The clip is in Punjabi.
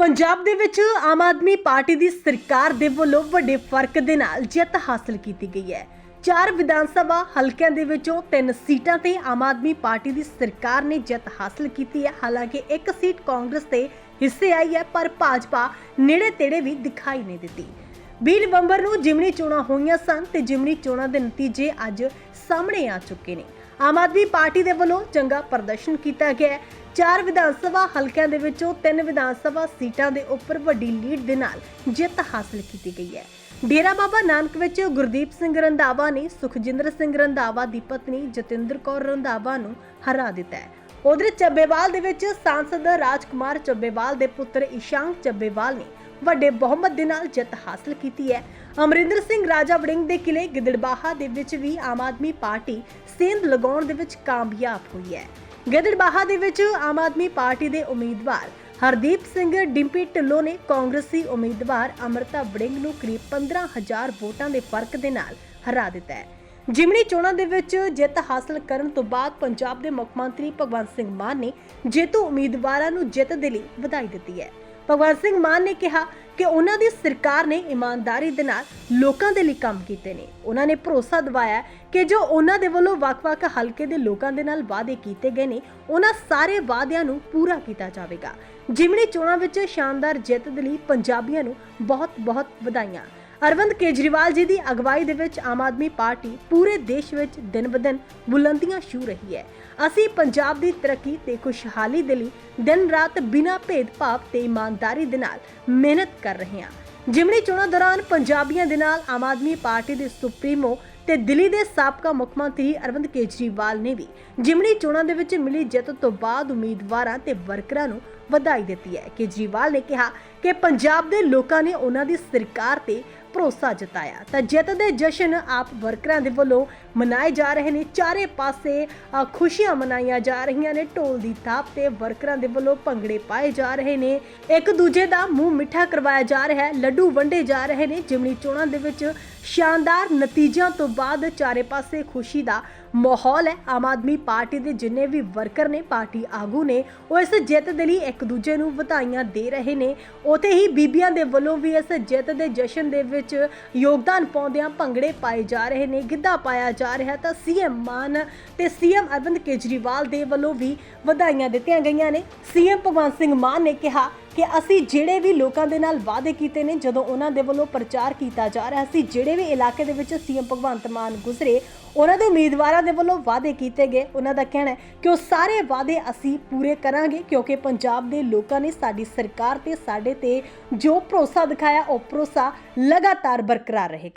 ਪੰਜਾਬ ਦੇ ਵਿੱਚ ਆਮ ਆਦਮੀ ਪਾਰਟੀ ਦੀ ਸਰਕਾਰ ਦੇ ਵੱਲੋਂ ਵੱਡੇ ਫ਼ਰਕ ਦੇ ਨਾਲ ਜਿੱਤ ਹਾਸਲ ਕੀਤੀ ਗਈ ਹੈ। ਚਾਰ ਵਿਧਾਨ ਸਭਾ ਹਲਕਿਆਂ ਦੇ ਵਿੱਚੋਂ ਤਿੰਨ ਸੀਟਾਂ ਤੇ ਆਮ ਆਦਮੀ ਪਾਰਟੀ ਦੀ ਸਰਕਾਰ ਨੇ ਜਿੱਤ ਹਾਸਲ ਕੀਤੀ ਹੈ। ਹਾਲਾਂਕਿ ਇੱਕ ਸੀਟ ਕਾਂਗਰਸ ਦੇ ਹਿੱਸੇ ਆਈ ਹੈ, ਪਰ ਭਾਜਪਾ ਨੇੜੇ ਤੇੜੇ ਵੀ ਦਿਖਾਈ ਨਹੀਂ ਦਿੱਤੀ। 20 ਨਵੰਬਰ ਨੂੰ ਜਿਮਨੀ ਚੋਣਾਂ ਹੋਈਆਂ ਸਨ ਤੇ ਜਿਮਨੀ ਚੋਣਾਂ ਦੇ ਨਤੀਜੇ ਅੱਜ ਸਾਹਮਣੇ ਆ ਚੁੱਕੇ ਨੇ। ਆਮ ਆਦਮੀ ਪਾਰਟੀ ਦੇ ਵੱਲੋਂ ਚੰਗਾ ਪ੍ਰਦਰਸ਼ਨ ਕੀਤਾ ਗਿਆ ਚਾਰ ਵਿਧਾਨ ਸਭਾ ਹਲਕਿਆਂ ਦੇ ਵਿੱਚੋਂ ਤਿੰਨ ਵਿਧਾਨ ਸਭਾ ਸੀਟਾਂ ਦੇ ਉੱਪਰ ਵੱਡੀ ਲੀਡ ਦੇ ਨਾਲ ਜਿੱਤ ਹਾਸਲ ਕੀਤੀ ਗਈ ਹੈ। ਡੇਰਾ ਬਾਬਾ ਨਾਨਕ ਵਿੱਚ ਗੁਰਦੀਪ ਸਿੰਘ ਰੰਧਾਵਾ ਨੇ ਸੁਖਜਿੰਦਰ ਸਿੰਘ ਰੰਧਾਵਾ ਦੀ ਪਤਨੀ ਜਤਿੰਦਰ ਕੌਰ ਰੰਧਾਵਾ ਨੂੰ ਹਰਾ ਦਿੱਤਾ ਹੈ। ਉਧਰ ਚੱਬੇਵਾਲ ਦੇ ਵਿੱਚ ਸਾਂਸਦ ਰਾਜਕੁਮਾਰ ਚੱਬੇਵਾਲ ਦੇ ਪੁੱਤਰ ਇਸ਼ਾਂਕ ਚੱਬੇਵਾਲ ਨੇ ਵੱਡੇ ਬਹੁਮਤ ਦੇ ਨਾਲ ਜਿੱਤ ਹਾਸਲ ਕੀਤੀ ਹੈ। ਅਮਰਿੰਦਰ ਸਿੰਘ ਰਾਜਾ ਵੜਿੰਗ ਦੇ ਕਿਲੇ ਗਿੱਦੜਬਾਹਾ ਦੇ ਵਿੱਚ ਵੀ ਆਮ ਆਦਮੀ ਪਾਰਟੀ ਸੇਂਧ ਲਗਾਉਣ ਦੇ ਵਿੱਚ ਕਾਮਯਾਬ ਹੋਈ ਹੈ। ਗਿੱਦੜਬਾਹਾ ਦੇ ਵਿੱਚ ਆਮ ਆਦਮੀ ਪਾਰਟੀ ਦੇ ਉਮੀਦਵਾਰ ਹਰਦੀਪ ਸਿੰਘ ਡਿੰਪੀ ਢਿੱਲੋਂ ਨੇ ਕਾਂਗਰਸੀ ਉਮੀਦਵਾਰ ਅਮਰਤਾ ਵੜਿੰਗ ਨੂੰ ਕਰੀਬ 15000 ਵੋਟਾਂ ਦੇ ਫ਼ਰਕ ਦੇ ਨਾਲ ਹਰਾ ਦਿੱਤਾ ਹੈ। ਜਿਮਣੀ ਚੋਣਾਂ ਦੇ ਵਿੱਚ ਜਿੱਤ ਹਾਸਲ ਕਰਨ ਤੋਂ ਬਾਅਦ ਪੰਜਾਬ ਦੇ ਮੁੱਖ ਮੰਤਰੀ ਭਗਵੰਤ ਸਿੰਘ ਮਾਨ ਨੇ ਜੇਤੂ ਉਮੀਦਵਾਰਾਂ ਨੂੰ ਜਿੱਤ ਦੇ ਲਈ ਵਧਾਈ ਦਿੱਤੀ ਹੈ। ਭਗਵੰਤ ਸਿੰਘ ਮਾਨ ਨੇ ਕਿਹਾ ਕਿ ਉਹਨਾਂ ਦੀ ਸਰਕਾਰ ਨੇ ਇਮਾਨਦਾਰੀ ਦੇ ਨਾਲ ਲੋਕਾਂ ਦੇ ਲਈ ਕੰਮ ਕੀਤੇ ਨੇ। ਉਹਨਾਂ ਨੇ ਭਰੋਸਾ ਦਿਵਾਇਆ ਕਿ ਜੋ ਉਹਨਾਂ ਦੇ ਵੱਲੋਂ ਵੱਖ-ਵੱਖ ਹਲਕੇ ਦੇ ਲੋਕਾਂ ਦੇ ਨਾਲ ਵਾਅਦੇ ਕੀਤੇ ਗਏ ਨੇ, ਉਹਨਾਂ ਸਾਰੇ ਵਾਅਦਿਆਂ ਨੂੰ ਪੂਰਾ ਕੀਤਾ ਜਾਵੇਗਾ। ਜਿਮਣੀ ਚੋਣਾਂ ਵਿੱਚ ਸ਼ਾਨਦਾਰ ਜਿੱਤ ਦੇ ਲਈ ਪੰਜਾਬੀਆਂ ਨੂੰ ਬਹੁਤ-ਬਹੁਤ ਵਧਾਈਆਂ। ਅਰਵਿੰਦ ਕੇਜਰੀਵਾਲ ਜੀ ਦੀ ਅਗਵਾਈ ਦੇ ਵਿੱਚ ਆਮ ਆਦਮੀ ਪਾਰਟੀ ਪੂਰੇ ਦੇਸ਼ ਵਿੱਚ ਦਿਨ-ਬਦਿਨ ਬੁਲੰਦੀਆਂ ਛੂ ਰਹੀ ਹੈ। ਅਸੀਂ ਪੰਜਾਬ ਦੀ ਤਰੱਕੀ ਤੇ ਖੁਸ਼ਹਾਲੀ ਦੇ ਲਈ ਦਿਨ ਰਾਤ ਬਿਨਾਂ ਭੇਦਭਾਵ ਤੇ ਇਮਾਨਦਾਰੀ ਦੇ ਨਾਲ ਮਿਹਨਤ ਕਰ ਰਹੇ ਹਾਂ। ਜਿਮਣੀ ਚੋਣਾਂ ਦੌਰਾਨ ਪੰਜਾਬੀਆਂ ਦੇ ਨਾਲ ਆਮ ਆਦਮੀ ਪਾਰਟੀ ਦੇ ਸੁਪਰੀਮੋ ਤੇ ਦਿੱਲੀ ਦੇ ਸਾਬਕਾ ਮੁੱਖ ਮੰਤਰੀ ਅਰਵਿੰਦ ਕੇਜਰੀਵਾਲ ਨੇ ਵੀ ਜਿਮਨੀ ਚੋਣਾਂ ਦੇ ਵਿੱਚ ਮਿਲੀ ਜਿੱਤ ਤੋਂ ਬਾਅਦ ਉਮੀਦਵਾਰਾਂ ਤੇ ਵਰਕਰਾਂ ਨੂੰ ਵਧਾਈ ਦਿੱਤੀ ਹੈ। ਕੇਜਰੀਵਾਲ ਨੇ ਕਿਹਾ ਕਿ ਪੰਜਾਬ ਦੇ ਲੋਕਾਂ ਨੇ ਉਹਨਾਂ ਦੀ ਸਰਕਾਰ ਤੇ ਭਰੋਸਾ ਜਤਾਇਆ। ਤਾਂ ਜਿੱਤ ਦੇ ਜਸ਼ਨ ਆਪ ਵਰਕਰਾਂ ਦੇ ਵੱਲੋਂ ਮਨਾਏ ਜਾ ਰਹੇ ਨੇ। ਚਾਰੇ ਪਾਸੇ ਖੁਸ਼ੀਆਂ ਮਨਾਈਆਂ ਜਾ ਰਹੀਆਂ ਨੇ। ਢੋਲ ਦੀ ਥਾਪ ਤੇ ਵਰਕਰਾਂ ਦੇ ਵੱਲੋਂ ਭੰਗੜੇ ਪਾਏ ਜਾ ਰਹੇ ਨੇ। ਇੱਕ ਦੂਜੇ ਦਾ ਮੂੰਹ ਮਿੱਠਾ ਕਰਵਾਇਆ ਜਾ ਰਿਹਾ ਹੈ। ਲੱਡੂ ਵੰਡੇ ਜਾ ਰਹੇ ਨੇ। ਜਿਮਣੀ ਚੋਣਾਂ ਦੇ ਵਿੱਚ ਸ਼ਾਨਦਾਰ ਨਤੀਜਿਆਂ ਤੋਂ ਬਾਅਦ ਚਾਰੇ ਪਾਸੇ ਖੁਸ਼ੀ ਦਾ ਮਾਹੌਲ ਹੈ। ਆਮ ਆਦਮੀ ਪਾਰਟੀ ਦੇ ਜਿੰਨੇ ਵੀ ਵਰਕਰ ਨੇ, ਪਾਰਟੀ ਆਗੂ ਨੇ, ਉਹ ਇਸ ਜਿੱਤ ਦੇ ਲਈ ਇੱਕ ਦੂਜੇ ਨੂੰ ਵਧਾਈਆਂ ਦੇ ਰਹੇ ਨੇ। ਉਤੇ ਹੀ ਬੀਬੀਆਂ ਦੇ ਵੱਲੋਂ ਵੀ ਇਸ ਜਿੱਤ ਦੇ ਜਸ਼ਨ ਦੇ ਵਿੱਚ ਯੋਗਦਾਨ ਪਾਉਂਦਿਆਂ ਭੰਗੜੇ ਪਾਏ ਜਾ ਰਹੇ ਨੇ। ਗਿੱਧਾ ਪਾਇਆ ਜਾ ਰਿਹਾ ਤਾਂ ਸੀਐਮ ਮਾਨ ਤੇ ਸੀਐਮ ਅਰਵਿੰਦ ਕੇਜਰੀਵਾਲ ਦੇ ਵੱਲੋਂ ਵੀ ਵਧਾਈਆਂ ਦਿੱਤੀਆਂ ਗਈਆਂ ਨੇ। ਸੀਐਮ ਭਗਵੰਤ ਸਿੰਘ ਮਾਨ ਨੇ ਕਿਹਾ ਕਿ ਅਸੀਂ ਜਿਹੜੇ ਵੀ ਲੋਕਾਂ ਦੇ ਨਾਲ ਵਾਅਦੇ ਕੀਤੇ ਨੇ, ਜਦੋਂ ਉਹਨਾਂ ਦੇ ਵੱਲੋਂ ਪ੍ਰਚਾਰ ਕੀਤਾ ਜਾ ਰਿਹਾ ਸੀ, ਜਿਹੜੇ ਵੀ ਇਲਾਕੇ ਦੇ ਵਿੱਚ ਸੀਐਮ ਭਗਵੰਤ ਮਾਨ ਗੁਜ਼ਰੇ, ਉਹਨਾਂ ਦੇ ਉਮੀਦਵਾਰਾਂ ਦੇ ਵੱਲੋਂ ਵਾਅਦੇ ਕੀਤੇ ਗਏ। ਉਹਨਾਂ ਦਾ ਕਹਿਣਾ ਹੈ ਕਿ ਉਹ ਸਾਰੇ ਵਾਅਦੇ ਅਸੀਂ ਪੂਰੇ ਕਰਾਂਗੇ, ਕਿਉਂਕਿ ਪੰਜਾਬ ਦੇ ਲੋਕਾਂ ਨੇ ਸਾਡੀ ਸਰਕਾਰ ਤੇ ਸਾਡੇ ਤੇ ਜੋ ਭਰੋਸਾ ਦਿਖਾਇਆ, ਉਹ ਭਰੋਸਾ ਲਗਾਤਾਰ ਬਰਕਰਾਰ ਰਹੇਗਾ।